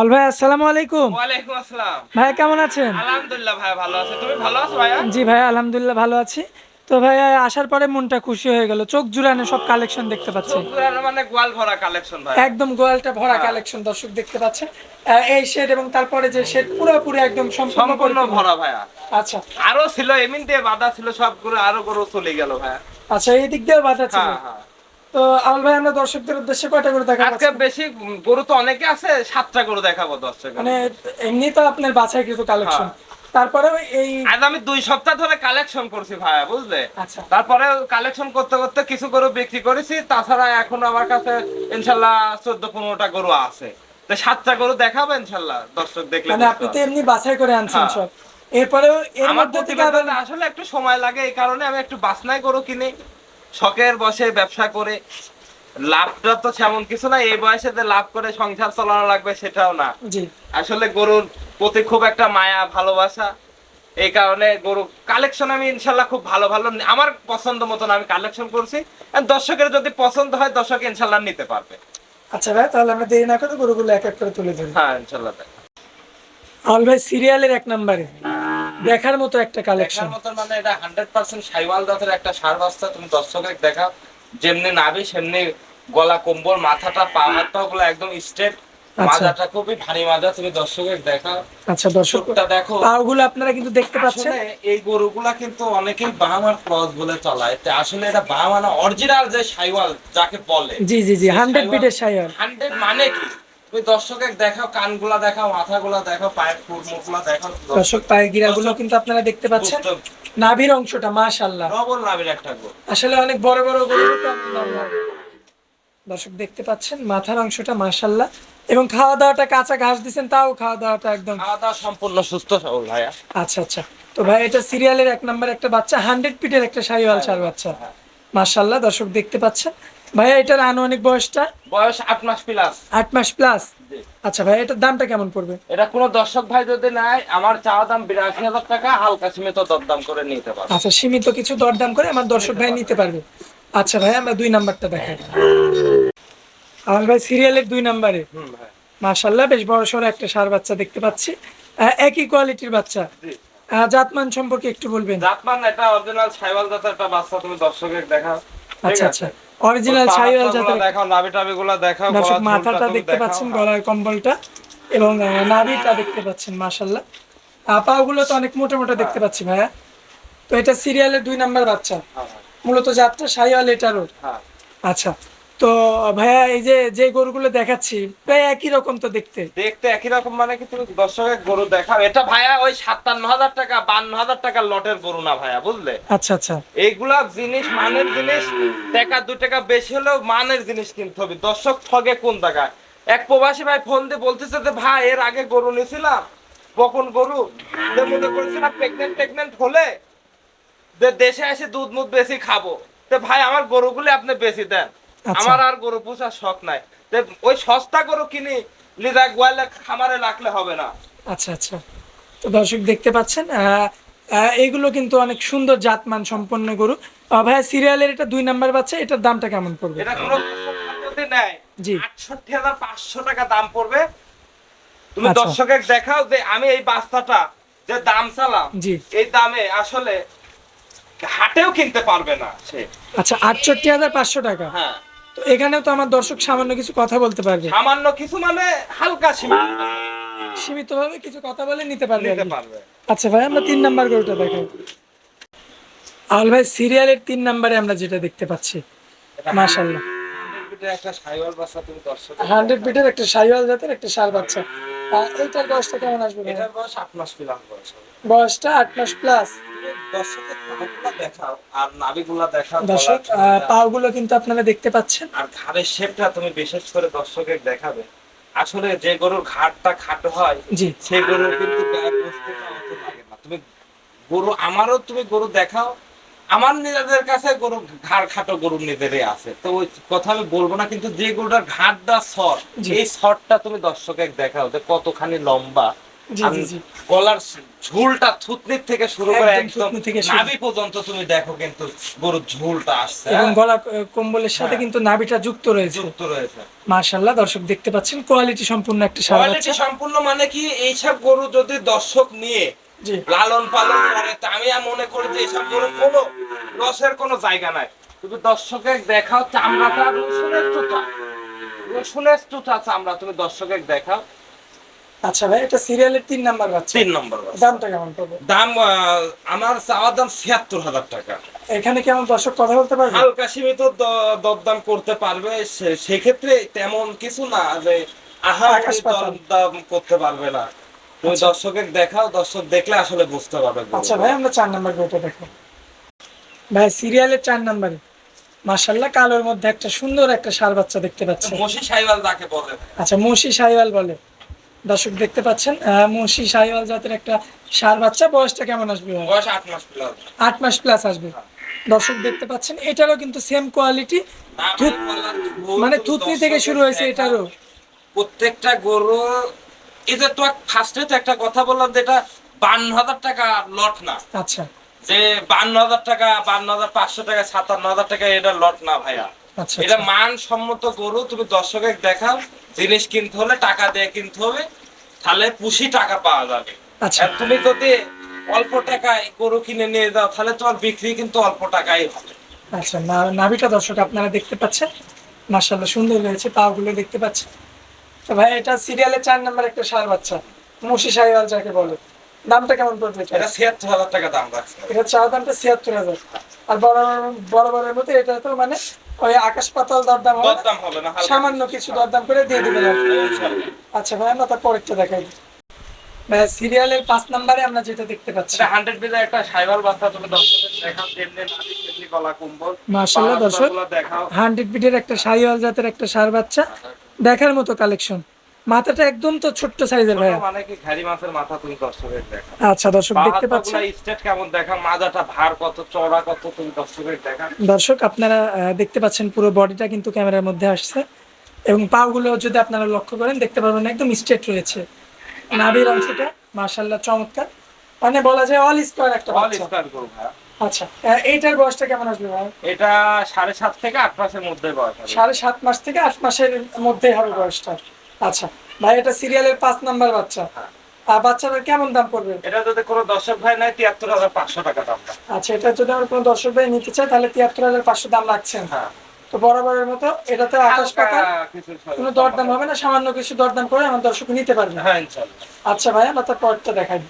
আল ভাই আসসালামু আলাইকুম। ওয়ালাইকুম আসসালাম। ভাই কেমন আছেন? আলহামদুলিল্লাহ ভাই ভালো আছে। তুমি ভালো আছো ভাইয়া? জি ভাই আলহামদুলিল্লাহ ভালো আছি। তো ভাই আসার পরে মনটা খুশি হয়ে গেল। চোখ জুড়ানো সব কালেকশন দেখতে পাচ্ছি মানে গোয়াল ভরা কালেকশন ভাই। একদম গোয়ালটা ভরা কালেকশন দর্শক দেখতে পাচ্ছেন। এই শেড এবং তারপরে যে শেড পুরোপুরি একদম সম্পূর্ণ ভরা ভাইয়া। আচ্ছা। আরও ছিল এমনি দিয়ে বাধা ছিল সবগুলো আরও গরু চলে গেল ভাইয়া। আচ্ছা এই দিক দিয়েও বাধা ছিল। হ্যাঁ হ্যাঁ। তো আল ভাই আমরা দর্শকদের উদ্দেশ্যে কয়টা করে দেখা আজকে বেশি গরু তো অনেকে আছে সাতটা গরু দেখাবো দর্শক মানে এমনি তো আপনার বাছাই কালেকশন হ্যাঁ। এই আজ আমি দুই সপ্তাহ ধরে কালেকশন করছি ভাইয়া বুঝলে? আচ্ছা। তারপরে কালেকশন করতে করতে কিছু গরু বিক্রি করেছি তাছাড়া এখন আমার কাছে ইনশাল্লাহ চোদ্দ পনেরোটা গরু আছে। তো সাতটা গরু দেখাবো ইনশাল্লাহ দর্শক দেখলে মানে আপনি তো এমনি বাছাই করে আনছেন হ্যাঁ। সব। এরপরেও এর মধ্যে থেকে আসলে একটু সময় লাগে এই কারণে আমি একটু বাসনাই গরু কিনি। শখের বসে ব্যবসা করে লাভটা তো সেমন কিছু না এই বয়সে যে লাভ করে সংসার চালানো লাগবে সেটাও না। আসলে গরুর প্রতি খুব একটা মায়া ভালোবাসা এই কারণে গরু কালেকশন আমি ইনশাল্লাহ খুব ভালো ভালো আমার পছন্দ মতন আমি কালেকশন করছি। দর্শকের যদি পছন্দ হয় দর্শক ইনশাল্লাহ নিতে পারবে। আচ্ছা ভাই তাহলে আমরা দেরি না করে গরুগুলো এক এক করে তুলে ধরি। হ্যাঁ ইনশাল্লাহ আল ভাই সিরিয়ালের এক নম্বরে। দেখার মতো একটা কালেকশন দেখার মানে এটা সাইওয়াল জাতের একটা সার তুমি দর্শকের দেখা যেমনি সেমনি গলা কম্বল মাথাটা পা গুলো একদম স্ট্রেট আচ্ছা। মাজাটা খুবই ভারী মাজা তুমি দর্শকের দেখা আচ্ছা দর্শক চোখটা দেখো। পাওগুলো আপনারা কিন্তু দেখতে পাচ্ছেন। এই গরুগুলা কিন্তু অনেকেই বাহামার ক্রস বলে চলায়। তা আসলে এটা বাহামানা অরিজিনাল যে সাইওয়াল যাকে বলে জি জি জি হান্ড্রেড বিটের সাইয়াল হান্ড্রেড মানে কি? তুমি দর্শকের দেখাও কানগুলা দেখাও মাথাগুলা দেখাও পায়ের ফুট মুখগুলা দেখাও। দর্শক পায়ের গিরাগুলো কিন্তু আপনারা দেখতে পাচ্ছেন। নাভির অংশটা মাশাআল্লাহ। ডবল নাবির একটা আসলে অনেক বড় বড় দর্শক দেখতে পাচ্ছেন মাথার অংশটা মাশাআল্লাহ। এবং খাওয়া দাওয়াটা কাঁচা ঘাস দিচ্ছেন তাও খাওয়া দাওয়াটা একদম। খাওয়া দাওয়া সম্পূর্ণ সুস্থ সবল ভাইয়া। আচ্ছা আচ্ছা। তো ভাই এটা সিরিয়ালের এক নম্বর একটা বাচ্চা হান্ড্রেড পিটের একটা সাইওয়াল চার বাচ্চা। মাশাআল্লাহ দর্শক দেখতে পাচ্ছেন। ভাইয়া এটার আনুমানিক বয়সটা? বয়স আট মাস প্লাস আট মাস প্লাস আচ্ছা ভাই এটার দামটা কেমন পড়বে? এটা কোনো দর্শক ভাই যদি নাই আমার চাওয়া দাম বিরাশি হাজার টাকা হালকা সীমিত দরদাম করে নিতে পারবে। আচ্ছা সীমিত কিছু দরদাম করে আমার দর্শক ভাই নিতে পারবে। আচ্ছা ভাই আমরা দুই নাম্বারটা দেখাই। আমার ভাই সিরিয়ালের দুই নাম্বারে। মাশাল্লাহ বেশ বড় সড়ো একটা সার বাচ্চা দেখতে পাচ্ছি। একই কোয়ালিটির বাচ্চা। জাতমান সম্পর্কে একটু বলবেন। জাতমান এটা অরিজিনাল সাইওয়াল জাতের একটা বাচ্চা তুমি দর্শকের ঠিক আচ্ছা আচ্ছা। অরিজিনাল ছাইওয়াল জাতের দেখাও নাভি টাভি গুলো দেখাও মাথাটা দেখতে পাচ্ছেন গলার কম্বলটা এবং নাভিটা দেখতে পাচ্ছেন মাশাল্লাহ পাগুলো তো অনেক মোটা মোটা দেখতে পাচ্ছি ভাইয়া। তো এটা সিরিয়ালের দুই নাম্বার বাচ্চা। হ্যাঁ, হ্যাঁ, মূলত যাত্রা সাইওয়াল এটারও। হ্যাঁ। আচ্ছা। তো ভাইয়া এই যে যে গরুগুলো দেখাচ্ছি প্রায় একই রকম তো দেখতে। দেখতে একই রকম মানে কি তুমি দর্শকের গরু দেখাও? এটা ভাইয়া ওই সাতান্ন হাজার টাকা বান্ন হাজার টাকা লটের গরু না ভাইয়া বুঝলে? আচ্ছা আচ্ছা। এইগুলা জিনিস মানের জিনিস টাকা দু টাকা বেশি হলেও মানের জিনিস কিনতে হবে। দর্শক ঠগে কোন জায়গায়? এক প্রবাসী ভাই ফোন দিয়ে বলতেছে যে ভাই এর আগে গরু নিয়েছিলাম কখন গরু? যে মনে করেছিলাম প্রেগনেন্ট টেগনেন্ট হলে যে দেশে এসে দুধ মুধ বেশি খাব। তো ভাই আমার গরুগুলি আপনি বেশি দেন। আমার আর গরু পোষার শখ নাই। ওই সস্তা গরু কিনি লিদা গোয়ালে খামারে রাখলে হবে না। আচ্ছা আচ্ছা। তো দর্শক দেখতে পাচ্ছেন এইগুলো কিন্তু অনেক সুন্দর জাতমান সম্পন্ন গরু। ভাইয়া সিরিয়ালের এটা দুই নাম্বার বাচ্চা এটার দামটা কেমন পড়বে? এটা কোনো যদি নেয় জি। আটষট্টি হাজার পাঁচশো টাকা দাম পড়বে। তুমি আচ্ছা। দর্শকের দেখাও যে আমি এই বাস্তাটা যে দাম চালাম জি। এই দামে আসলে হাটেও কিনতে পারবে না সে। আচ্ছা আটষট্টি হাজার পাঁচশো টাকা। হ্যাঁ। তো এখানেও তো আমার দর্শক সামান্য কিছু কথা বলতে পারবে। সামান্য কিছু মানে হালকা সীমিত। ভাবে কিছু কথা বলে নিতে পারবে নিতে পারবে। আচ্ছা ভাই আমরা তিন নাম্বার গরুটা দেখাই। আল ভাই সিরিয়ালের তিন নাম্বারে আমরা যেটা দেখতে পাচ্ছি। মাশাল্লাহ একটা সাইওয়াল বাচ্চা তুমি দর্শক হান্ড্রেড বিটের একটা সাইওয়াল জাতের একটা সার বাচ্চা। এইটার বয়সটা কেমন আসবে এটার বয়স আট মাস পিলাম বয়স বয়সটা আট মাস প্লাস পাগুলা কিন্তু আপনারা দেখতে পাচ্ছেন। আর ঘাড়ের শেপটা তুমি বিশেষ করে দর্শকের দেখাবে। আসলে যে গরুর ঘাড়টা খাটো হয় সেই গরু কিন্তু গায়ে বসতেটা লাগে না। তুমি গরু আমারও তুমি গরু দেখাও আমার নিজেদের কাছে গরু ঘাড় খাটো গরু নিজেরই আছে তো ওই কথা আমি বলব না কিন্তু যে গরুটার ঘাটটা সর। এই সরটা তুমি দর্শকের দেখাও যে কতখানি লম্বা। গলার ঝুলটা থুতনির থেকে শুরু করে একদম নাভি পর্যন্ত তুমি দেখো কিন্তু গরুর ঝুলটা আসছে এবং হ্যাঁ? গলা কম্বলের সাথে হ্যাঁ। কিন্তু নাভিটা যুক্ত রয়েছে যুক্ত রয়েছে মাশাল্লাহ দর্শক দেখতে পাচ্ছেন কোয়ালিটি সম্পূর্ণ একটা কোয়ালিটি সম্পূর্ণ মানে কি এইসব গরু যদি দর্শক নিয়ে লালন পালন করে। আমি মনে করি যে এইসব গরু কোনো লসের কোনো জায়গা নাই। তুমি দর্শকের দেখাও চামড়াটা রসুনের চুটা রসুনের চুটা চামড়া তুমি দর্শকের দেখাও। আচ্ছা ভাই এটা সিরিয়ালের তিন নাম্বার বাচ্চা। তিন নম্বর দামটা কেমন পড়বে দাম আমার চাওয়ার দাম ছিয়াত্তর হাজার টাকা। এখানে কেমন দর্শক কথা বলতে পারবে? হালকা সীমিত দরদাম করতে পারবে। সেক্ষেত্রে তেমন কিছু না যে আহা। দাম করতে পারবে না। তুমি আচ্ছা। দর্শকের দেখাও দর্শক দেখলে আসলে বুঝতে পারবে আচ্ছা ভাই আমরা চার নাম্বার বইটা দেখো ভাই সিরিয়ালের চার নাম্বারে। মাশাল্লাহ কালোর মধ্যে একটা সুন্দর একটা সার বাচ্চা দেখতে পাচ্ছি। মশি সাইবাল যাকে বলে। আচ্ছা মসি সাইওয়াল বলে। দর্শক দেখতে পাচ্ছেন মসি সাইওয়াল জাতের একটা সার বাচ্চা। বয়সটা কেমন আসবে বয়স আট মাস প্লাস আট মাস প্লাস আসবে। দর্শক দেখতে পাচ্ছেন এটারও কিন্তু সেম কোয়ালিটি মানে থুতনি থেকে শুরু হয়েছে এটারও। প্রত্যেকটা গরু তো ফার্স্টে তো একটা কথা বললাম যে এটা বান্ন হাজার টাকা লট না। আচ্ছা। যে বান্ন হাজার টাকা বান্ন হাজার পাঁচশো টাকা সাতান্ন হাজার টাকা এটা লট না ভাইয়া। আচ্ছা এটা আচ্ছা। মানসম্মত গরু তুমি দর্শকের দেখাও জিনিস কিনতে হলে টাকা দিয়ে কিনতে হবে তাহলে পুষি টাকা পাওয়া যাবে। আচ্ছা। তুমি যদি অল্প টাকায় গরু কিনে নিয়ে যাও তাহলে তোমার বিক্রি কিন্তু অল্প টাকাই হবে। আচ্ছা নাভিটা দর্শক আপনারা দেখতে পাচ্ছেন? মাশাল্লাহ সুন্দর হয়েছে পাগুলো দেখতে পাচ্ছেন। তো ভাই এটা সিরিয়ালে চার নাম্বার একটা সার বাচ্চা। মুশি যাকে বলে। দামটা কেমন পড়বে এটা? ছিয়াত্তর হাজার টাকা দাম রাখছে এটা চা দামটা ছিয়াত্তর হাজার। আর বড় বড় বড়ের এটা তো মানে ওই আকাশ পাতাল দরদাম দরদাম হবে না সামান্য কিছু। দরদাম করে দিয়ে দিবেন। আচ্ছা ভাই আমরা তার পরেরটা দেখাই। ভাই সিরিয়ালের পাঁচ নাম্বারে আমরা যেটা দেখতে পাচ্ছি। এটা হান্ড্রেড বিজা একটা সাইবার বাচ্চা তুমি দর্শকের দেখাও তেমনি নাভি তেমনি গলা কুম্বল। মাশাআল্লাহ দর্শক হান্ড্রেড বিটের একটা সাইওয়াল জাতের একটা সার বাচ্চা। দেখার মতো কালেকশন মাথাটা একদম তো ছোট্ট সাইজের ভাইয়া। মানে কি ঘাড়ি মাছের মাথা তুমি দর্শকের দেখাও। আচ্ছা দর্শক দেখতে পাচ্ছেন? স্টেট কেমন দেখা মাজাটা ভার কত চড়া কত তুমি দর্শকের দেখা দর্শক আপনারা দেখতে পাচ্ছেন পুরো বডিটা কিন্তু ক্যামেরার মধ্যে আসছে। এবং পাগুলো যদি আপনারা লক্ষ্য করেন দেখতে পারবেন একদম স্ট্রেট রয়েছে। নাভির অংশটা মার্শাল্লাহ চমৎকার। মানে বলা যায় অল স্কোয়ার একটা অল স্কয়ার করো ভাই আচ্ছা এইটার বয়সটা কেমন আসবে ভাই? এটা সাড়ে সাত থেকে আট মাসের মধ্যে বয়স সাড়ে সাত মাস থেকে আট মাসের মধ্যে হবে বয়সটা। আচ্ছা ভাই এটা সিরিয়ালের পাঁচ নাম্বার বাচ্চা। আর বাচ্চাটার কেমন দাম পড়বে? এটা যদি কোনো দর্শক ভাই নাই তিয়াত্তর হাজার পাঁচশো টাকা দামটা আচ্ছা এটা যদি আমার কোনো দর্শক ভাই নিতে চায় তাহলে তিয়াত্তর হাজার পাঁচশো দাম রাখছেন। হ্যাঁ। তো বরাবরের মতো এটাতে আকাশ পাতা কোনো দরদাম হবে না সামান্য কিছু দরদাম করে আমার দর্শক নিতে পারবে। হ্যাঁ আচ্ছা ভাই আমরা তার পরটা দেখাই।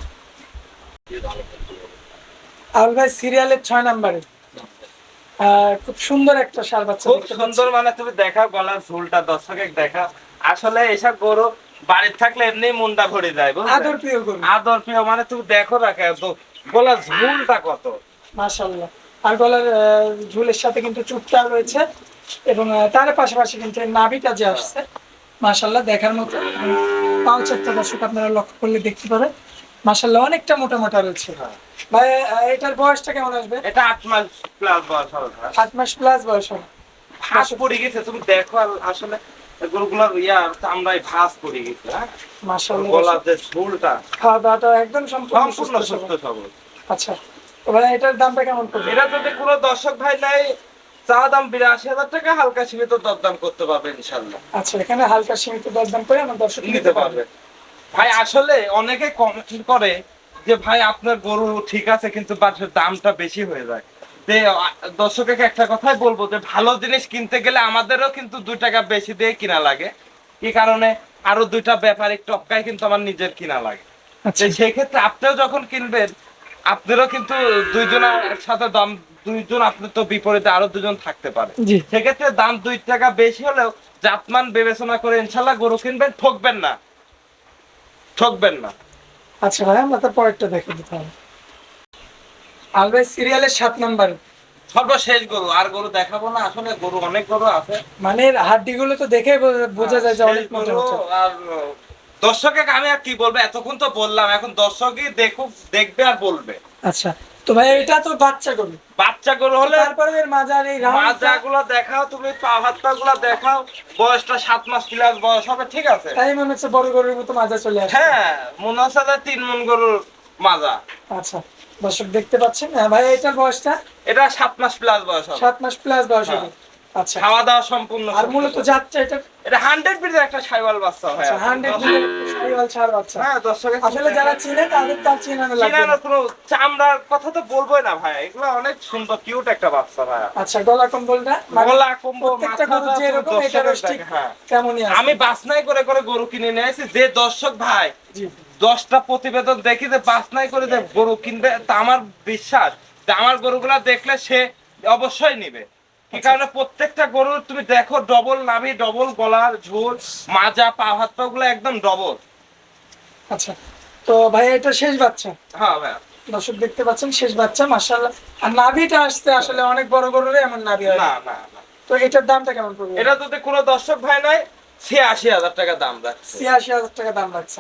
আউল ভাই সিরিয়ালের ছয় নাম্বারে। খুব সুন্দর একটা সার বাচ্চা খুব সুন্দর মানে তুমি দেখা গলার ঝুলটা দর্শকের দেখা। আসলে এসব গরু বাড়ির থাকলে এমনি মুন্ডা ভরে যায় আদর প্রিয় গরু। আদর প্রিয় মানে তুমি দেখো না তো গলার ঝুলটা কত। মাশাল্লাহ আর গলার ঝুলের সাথে কিন্তু চুপটাও রয়েছে। এবং তার পাশাপাশি কিন্তু নাভিটা যে আসছে মাশাল্লাহ দেখার মতো। পাও চারটা দর্শক আপনারা লক্ষ্য করলে দেখতে পাবেন। মাশাল্লাহ অনেকটা মোটা মোটা রয়েছে ভাই এটার বয়সটা কেমন আসবে? এটা মাস প্লাস বয়স হবে মাস প্লাস বয়স হবে। ভাস পড়ে গেছে তুমি দেখো আসলে গরুগুলার চামড়ায় ভাস পড়ে গেছে হ্যাঁ? মাশাল্লাহ গলার যে ঝুলটা দাওয়াটা একদম সম্পূর্ণ সম্পূর্ণ সুস্থ। সবল। আচ্ছা ভাই এটার দামটা কেমন পড়বে? এটা যদি কোনো দর্শক ভাই নাই চা দাম বিরাশি হাজার টাকা হালকা সীমিত দরদাম করতে পারবে ইনশাল্লাহ আচ্ছা এখানে হালকা সীমিত দরদাম করে আমার দর্শক নিতে পারবে। ভাই আসলে অনেকে কমেন্ট করে যে ভাই আপনার গরু ঠিক আছে কিন্তু দামটা বেশি হয়ে যায়। দর্শককে একটা কথাই বলব যে ভালো জিনিস কিনতে গেলে আমাদেরও কিন্তু দুই টাকা বেশি দিয়ে কিনা লাগে। কি কারণে? আরও দুইটা ব্যাপারিক টপকায় কিন্তু আমার নিজের কিনা লাগে। আচ্ছা। সেই ক্ষেত্রে আপনিও যখন কিনবেন আপনারও কিন্তু দুইজনের সাথে দাম দুইজন আপনি তো বিপরীতে আরও দুজন থাকতে পারে। সেক্ষেত্রে দাম দুই টাকা বেশি হলেও জাতমান বিবেচনা করে ইনশাল্লাহ গরু কিনবেন ঠকবেন না। ঠকবেন না। আচ্ছা ভাই আমরা তার পরেরটা দেখে দিতে হবে। আলবাই সিরিয়ালের সাত নাম্বার। সর্বশেষ গরু আর গরু দেখাবো না আসলে গরু অনেক গরু আছে। মানে হাড্ডি গুলো তো দেখে বোঝা- বোঝা যায় যে অনেক আর দর্শকে আমি আর কি বলব এতক্ষণ তো বললাম এখন দর্শকই দেখুক দেখবে আর বলবে। আচ্ছা তো ভাই এটা তো বাচ্চা গরু। বাচ্চা গরু হলে তারপরে এর মাজার এই রাউন্ডটা মাজা গুলো দেখাও তুমি পা হাত পা গুলো দেখাও। বয়সটা সাত মাস প্লাস বয়স হবে ঠিক আছে? তাই মনে হচ্ছে বড় গরুর মতো মাজা চলে আসে হ্যাঁ মনে হচ্ছে যে তিন মন গরুর মাজা। আচ্ছা দর্শক দেখতে পাচ্ছেন। হ্যাঁ ভাই এটার বয়সটা? এটা সাত মাস প্লাস বয়স হবে। সাত মাস প্লাস বয়স হবে। আচ্ছা। খাওয়া দাওয়া সম্পূর্ণ আর মূলত যাচ্ছে এটা এটা হান্ড্রেড একটা সাইওয়াল বাচ্চা হয় আচ্ছা হান্ড্রেড সাইওয়াল ছাড় বাচ্চা। হ্যাঁ দর্শকের আসলে যারা চিনে তাদের তার চিনানো লাগবে না। চিনানোর কোনো চামড়ার কথা তো বলবোই না ভাই এগুলো অনেক সুন্দর কিউট একটা বাচ্চা ভাই আচ্ছা গলা কম্বলটা মানে গলা কম্বল, প্রত্যেকটা গরু এটারও দেখে, ঠিক হ্যাঁ। তেমনই আছে। আমি বাসনাই করে করে গরু কিনে নিয়ে এসেছি যে দর্শক ভাই দশটা প্রতিবেদন দেখি যে বাসনাই করে যে গরু কিনবে তা আমার বিশ্বাস যে আমার গরুগুলা দেখলে সে অবশ্যই নিবে। আচ্ছা। কারণে? প্রত্যেকটা গরু তুমি দেখো ডবল নাভি ডবল গলার ঝোল মাজা পা হাত পা গুলো একদম ডবল আচ্ছা তো ভাই এটা শেষ বাচ্চা। হ্যাঁ ভাই দর্শক দেখতে পাচ্ছেন শেষ বাচ্চা মাশাআল্লাহ। আর নাভিটা আসছে আসলে অনেক বড় গরুরে এমন নাভি হয়। না না। তো এটার দামটা কেমন পড়বে? এটা যদি কোনো দর্শক ভাই নাই ছিয়াশি হাজার টাকা দাম রাখছে ছিয়াশি হাজার টাকা দাম রাখছে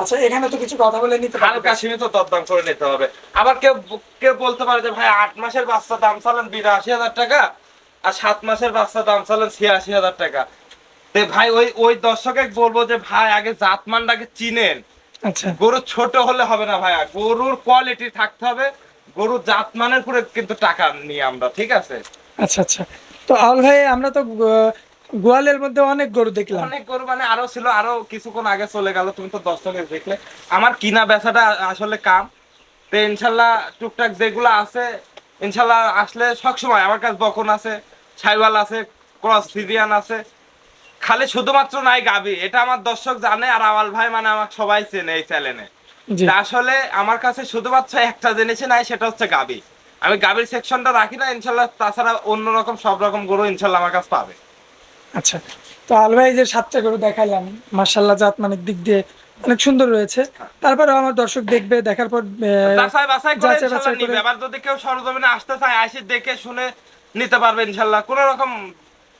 আচ্ছা এখানে তো কিছু কথা বলে নিতে হালকা সীমিত দরদাম করে নিতে হবে। আবার কেউ কেউ বলতে পারে যে ভাই আট মাসের বাচ্চা দাম চালান বিরাশি হাজার টাকা। আর সাত মাসের বাচ্চা দাম চালেন ছিয়াশি হাজার টাকা। ভাই ওই ওই দর্শকে বলব যে ভাই আগে জাতমানটাকে চিনেন। আচ্ছা। গরু ছোট হলে হবে না ভাইয়া। গরুর কোয়ালিটি থাকতে হবে। গরুর জাতমানের উপরে কিন্তু টাকা নিই আমরা ঠিক আছে? আচ্ছা আচ্ছা। তো আউল ভাই আমরা তো গোয়ালের মধ্যে অনেক গরু দেখলাম। অনেক গরু মানে আরও ছিল আরও কিছুক্ষণ আগে চলে গেল তুমি তো দর্শকের দেখলে। আমার কিনা বেচাটা আসলে কাম। তো ইনশাল্লাহ টুকটাক যেগুলো আছে ইনশাল্লাহ আসলে সবসময় আমার কাছে বকন আছে ছাইওয়াল আছে ক্রস সিরিয়ান আছে। খালি শুধুমাত্র নাই গাবি এটা আমার দর্শক জানে আর আওয়াল ভাই মানে আমাকে সবাই চেনে এই চ্যানেলে আসলে আমার কাছে শুধুমাত্র একটা জিনিসই নাই সেটা হচ্ছে গাবি। আমি গাবির সেকশনটা রাখি না ইনশাল্লাহ তাছাড়া অন্যরকম সব রকম গরু ইনশাল্লাহ আমার কাছে পাবে। আচ্ছা তো আল ভাই যে সাতটা গরু দেখাইলাম। মার্শাল্লাহ জাত মানে দিক দিয়ে অনেক সুন্দর রয়েছে। তারপরে আমার দর্শক দেখবে দেখার পর যাচাই বাছাই করে যাচাই ইনশাল্লাহ বাছাই করে- নিবে। এবার যদি কেউ সরজমিনে আসতে চায় আসি দেখে শুনে নিতে পারবে কোনো রকম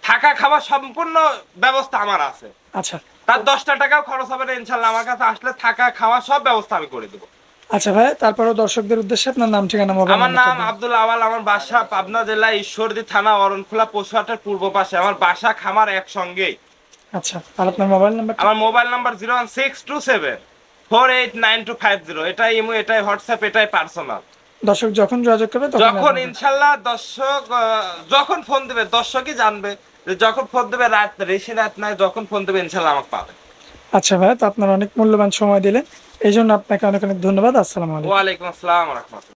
থাকা খাওয়া সম্পূর্ণ ব্যবস্থা আমার আছে। আচ্ছা। তার দশটা টাকাও খরচ হবে না ইনশাল্লাহ। আমার কাছে আসলে থাকা খাওয়া সব ব্যবস্থা আমি করে দেবো। আচ্ছা ভাই তারপরে দর্শকদের উদ্দেশ্যে আপনার নাম ঠিকানা মোবাইল আমার নাম। আব্দুল আওয়াল আমার বাসা পাবনা জেলা ঈশ্বরদী থানা অরণখোলা পশুহাটের পূর্ব পাশে। আমার বাসা খামার একসঙ্গেই। আচ্ছা আর আপনার মোবাইল নাম্বার আমার mobile number zero one six two seven four eight nine two five zero এটাই ইমো এটাই হোয়াটসঅ্যাপ এটাই পার্সোনাল দর্শক যখন যোগাযোগ করবে যখন ইনশাল্লাহ দর্শক যখন ফোন দেবে দর্শকই জানবে যে যখন ফোন দেবে রাত রেশি রাত নাই যখন ফোন দেবে ইনশাল্লাহ আমাকে পাবে। আচ্ছা ভাই তো আপনার অনেক মূল্যবান সময় দিলেন। এই জন্য আপনাকে অনেক অনেক ধন্যবাদ। আসসালামু আলাইকুম। ওয়ালাইকুম আসসালাম রহমতুল্লাহ।